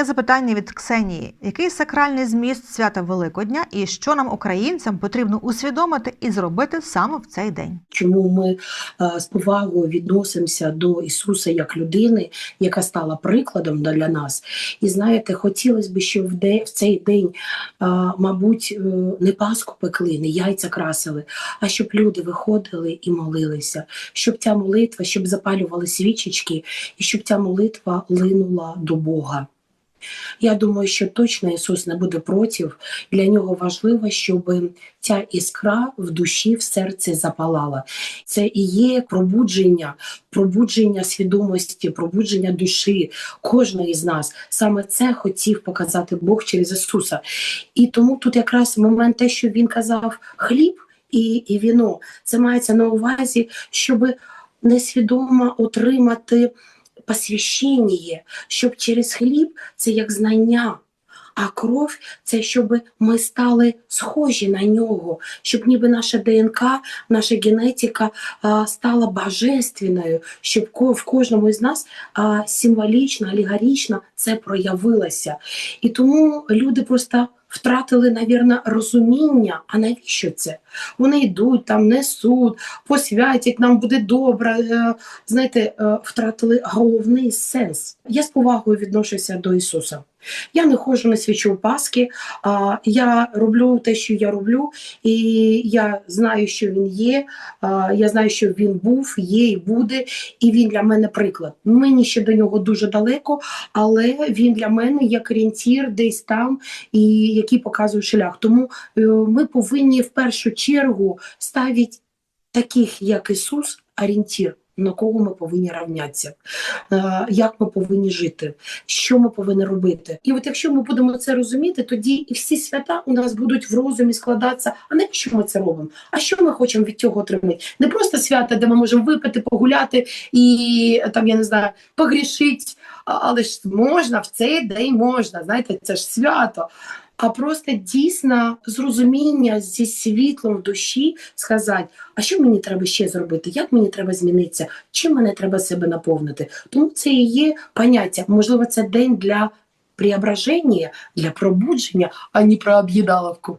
Є запитання від Ксенії: який сакральний зміст свята Великодня і що нам, українцям, потрібно усвідомити і зробити саме в цей день? Чому ми е, з повагою відносимося до Ісуса як людини, яка стала прикладом для нас. І знаєте, хотілося б, щоб в, цей день, е, мабуть, е, не паску пекли, не яйця красили, а щоб люди виходили і молилися, щоб ця молитва, щоб запалювали свічечки, і щоб ця молитва линула до Бога. Я думаю, що точно Ісус не буде проти. Для нього важливо, щоб ця іскра в душі, в серці запалала. Це і є пробудження, пробудження свідомості, пробудження душі кожної з нас. Саме це хотів показати Бог через Ісуса. І тому тут якраз момент те, що він казав хліб і, і віно. Це мається на увазі, щоб несвідомо отримати посвящення, щоб через хліб це як знання. А кров це щоб ми стали схожі на нього, щоб ніби наша ДНК, наша генетика стала божественною, щоб в кожному із нас символічно, алегорично це проявилося. І тому люди просто втратили, навірно, розуміння, а навіщо це? Вони йдуть там, несуть, посвятять, нам буде добре. Е, Знаєте, е, втратили головний сенс. Я з повагою відношуся до Ісуса. Я не ходжу на свічу Пасхи, а я роблю те, що я роблю, і я знаю, що він є. а, Я знаю, що він був, є і буде, і він для мене приклад. Мені ще до нього дуже далеко, але він для мене як орієнтір десь там, і який показує шлях. Тому е, ми повинні в першу чергу ставити таких, як Ісус, орієнтір. На кого ми повинні равнятися, е, як ми повинні жити, що ми повинні робити. І от якщо ми будемо це розуміти, тоді і всі свята у нас будуть в розумі складатися. А навіщо ми це робимо? А що ми хочемо від цього отримати? Не просто свята, де ми можемо випити, погуляти і там, я не знаю, погрішити, але ж можна в цей день можна. Знаєте, це ж свято. А просто дійсно зрозуміння зі світлом в душі сказати, а що мені треба ще зробити, як мені треба змінитися, чим мене треба себе наповнити. Тому це і є поняття. Можливо, це день для преображення, для пробудження, а не про об'їдаловку.